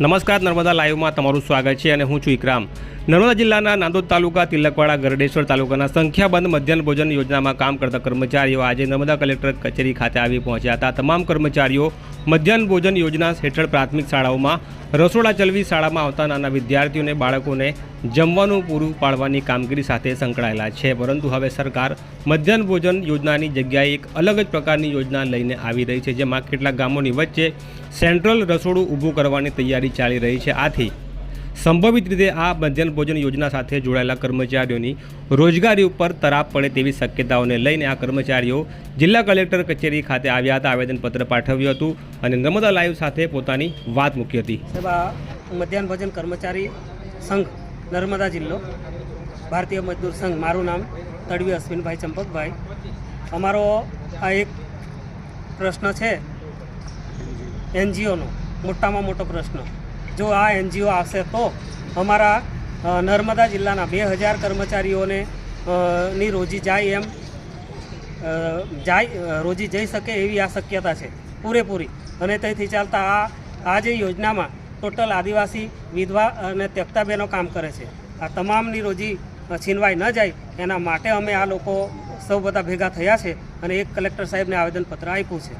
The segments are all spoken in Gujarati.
નમસ્કાર, નર્મદા લાઈવમાં તમારું સ્વાગત છે અને હું છું ઇકરામ. નર્મદા જિલ્લાના નાંદોદ તાલુકા, તિલકવાડા, ગરડેશ્વર તાલુકાના સંખ્યાબંધ મધ્યાહન ભોજન યોજનામાં કામ કરતા કર્મચારીઓ આજે નર્મદા કલેક્ટર કચેરી ખાતે આવી પહોંચ્યા હતા. તમામ કર્મચારીઓ મધ્યાહન ભોજન યોજના હેઠળ પ્રાથમિક શાળાઓમાં રસોડા ચલવી શાળામાં આવતા નાના વિદ્યાર્થીઓને બાળકોને જમવાનું પૂરું પાડવાની કામગીરી સાથે સંકળાયેલા છે. પરંતુ હવે સરકાર મધ્યાહન ભોજન યોજનાની જગ્યાએ એક અલગ જ પ્રકારની યોજના લઈને આવી રહી છે, જેમાં કેટલાક ગામોની વચ્ચે સેન્ટ્રલ રસોડું ઊભું કરવાની તૈયારી ચાલી રહી છે. આથી સંભવિત રીતે આ મધ્યાહન ભોજન યોજના સાથે જોડાયેલા કર્મચારીઓની રોજગારી ઉપર તરાપ પડે તેવી શક્યતાઓને લઈને આ કર્મચારીઓ જિલ્લા કલેક્ટર કચેરી ખાતે આવ્યા હતા. આવેદનપત્ર પાઠવ્યું હતું અને નર્મદા લાઈવ સાથે પોતાની વાત મૂકી હતી. મધ્યાહન ભોજન કર્મચારી સંઘ, નર્મદા જિલ્લો, ભારતીય મજદૂર સંઘ. મારું નામ તડવી અશ્વિનભાઈ ચંપકભાઈ. અમારો આ એક પ્રશ્ન છે, એનજીઓનો, મોટામાં મોટો પ્રશ્ન. જો આ એનજીઓ આવશે તો અમારા નર્મદા જિલ્લાના બે હજાર કર્મચારીઓને ની રોજી જાય એમ જાય રોજી જઈ શકે એવી આ શક્યતા છે, પૂરેપૂરી. અને તેથી ચાલતા આ આ જે યોજનામાં ટોટલ આદિવાસી વિધવા અને ત્યક્તા બહેનો કામ કરે છે, આ તમામની રોજી છીનવાઈ ન જાય, એના માટે અમે આ લોકો સૌ બધા ભેગા થયા છે અને એક કલેક્ટર સાહેબને આવેદનપત્ર આપ્યું છે.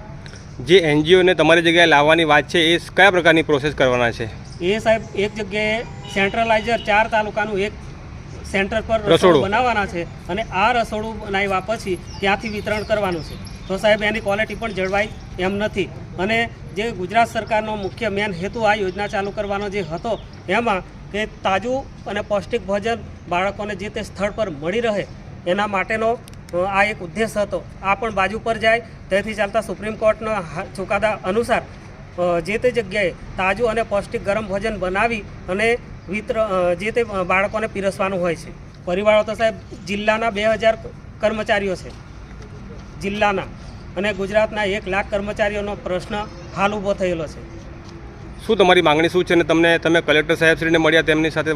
જે એનજીઓને તમારી જગ્યાએ લાવવાની વાત છે, એ કયા પ્રકારની પ્રોસેસ કરવાના છે? એ સાહેબ એક જગ્યાએ સેન્ટ્રલાઇઝર ચાર તાલુકાનું એક સેન્ટર પર રસોડું. બનાવવાના છે અને આ રસોડું બનાવ્યા પછી ત્યાંથી વિતરણ કરવાનું છે. તો સાહેબ એની ક્વોલિટી પણ જળવાય એમ નથી. અને જે ગુજરાત સરકારનો મુખ્ય મેન હેતુ આ યોજના ચાલુ કરવાનો જે હતો એમાં કે તાજું અને પૌષ્ટિક ભોજન બાળકોને જે તે સ્થળ પર મળી રહે એના માટેનો આ એક ઉદ્દેશ હતો. આ પણ બાજુ પર જાય. તેથી ચાલતા સુપ્રીમ કોર્ટના ચુકાદા અનુસાર જે તે જગ્યાએ તાજું અને પૌષ્ટિક ગરમ ભોજન બનાવી અને વિતર જે તે બાળકોને પીરસવાનું હોય છે. પરિવારો તો સાહેબ જિલ્લાના બે હજાર કર્મચારીઓ છે. જિલ્લાના અને ગુજરાતના એક લાખ કર્મચારીઓનો પ્રશ્ન હાલ ઊભો થયેલો છે. શું તમારી માંગણી શું છે? અને તમને તમે કલેક્ટર સાહેબશ્રીને મળ્યા તેમની સાથે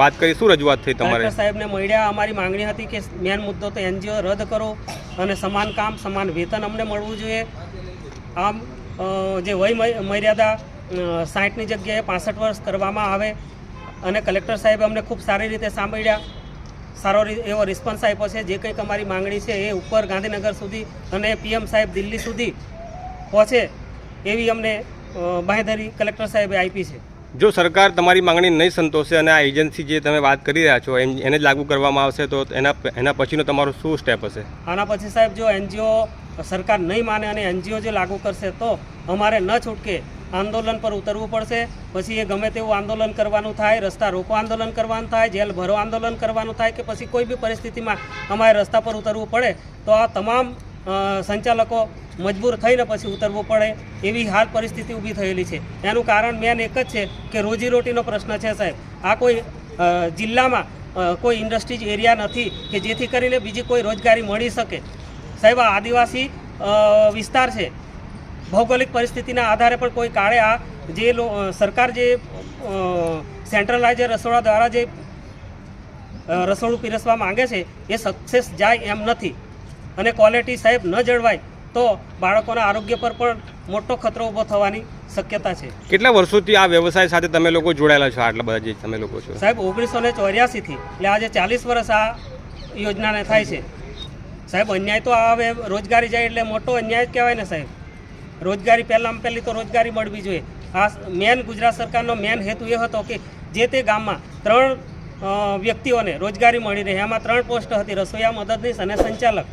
વાત કરી શું રજૂઆત થઈ તમારે? સાહેબને મળ્યા અમારી માંગણી હતી કે મેન મુદ્દો તો એનજીઓ રદ કરો અને સમાન કામ સમાન વેતન અમને મળવું જોઈએ. આમ જે વય મર્યાદા સાઠની જગ્યાએ પાસઠ વર્ષ કરવામાં આવે અને કલેક્ટર સાહેબે અમને ખૂબ સારી રીતે સાંભળ્યા. સારો એવો રિસ્પોન્સ આપ્યો છે. જે કંઈક અમારી માંગણી છે એ ઉપર ગાંધીનગર સુધી અને પીએમ સાહેબ દિલ્હી સુધી પહોંચે એવી અમને બાંહેધરી કલેક્ટર સાહેબે આપી છે. જો સરકાર તમારી માંગણી નહીં સંતોષે અને આ એજન્સી જે તમે વાત કરી રહ્યા છો એન- એને જ લાગુ કરવામાં આવશે તો એના એના પછીનો તમારો શું સ્ટેપ હશે? આના પછી સાહેબ જો એનજીઓ સરકાર નહીં માને અને એનજીઓ જે લાગુ કરશે તો અમારે ન છૂટકે આંદોલન પર ઉતરવું પડશે. પછી એ ગમે તેવું આંદોલન કરવાનું થાય, રસ્તા રોકો આંદોલન કરવાનું થાય, જેલ ભરો આંદોલન કરવાનું થાય કે પછી કોઈ બી પરિસ્થિતિમાં અમારે રસ્તા પર ઉતરવું પડે, તો આ તમામ સંચાલકો મજબૂર થઈને પછી ઉતરવું પડે એવી હાલ પરિસ્થિતિ ઊભી થયેલી છે. એનું કારણ મેન એક જ છે કે રોજીરોટીનો પ્રશ્ન છે સાહેબ. આ કોઈ જિલ્લામાં કોઈ ઇન્ડસ્ટ્રીઝ એરિયા નથી કે જેથી કરીને બીજી કોઈ રોજગારી મળી શકે. સાહેબ આ આદિવાસી વિસ્તાર છે. ભૌગોલિક પરિસ્થિતિના આધારે પણ કોઈ કાળે આ જે લો- સરકાર જે સેન્ટ્રલાઇઝર રસોડા દ્વારા જે રસોડું પીરસવા માંગે છે એ સક્સેસ જાય એમ નથી. અને ક્વોલિટી સાહેબ ન જળવાય તો બાળકોના આરોગ્ય પર પણ મોટો ખતરો ઊભો થવાની શક્યતા છે. કેટલા વર્ષોથી આ વ્યવસાય સાથે તમે લોકો જોડાયેલા છો આટલા બધા જે તમે લોકો છો? સાહેબ ઓગણીસો ને ચોર્યાસીથી એટલે આજે ચાલીસ વર્ષ આ યોજનાને થાય છે. સાહેબ, અન્યાય તો હવે રોજગારી જાય એટલે મોટો અન્યાય કહેવાય ને સાહેબ. રોજગારી પહેલાં પહેલી તો રોજગારી મળવી જોઈએ. આ મેન ગુજરાત સરકારનો મેન હેતુ એ હતો કે જે તે ગામમાં ત્રણ વ્યક્તિઓને રોજગારી મળી રહે. એમાં ત્રણ પોસ્ટ હતી, રસોઈયા મદદનીશ અને સંચાલક.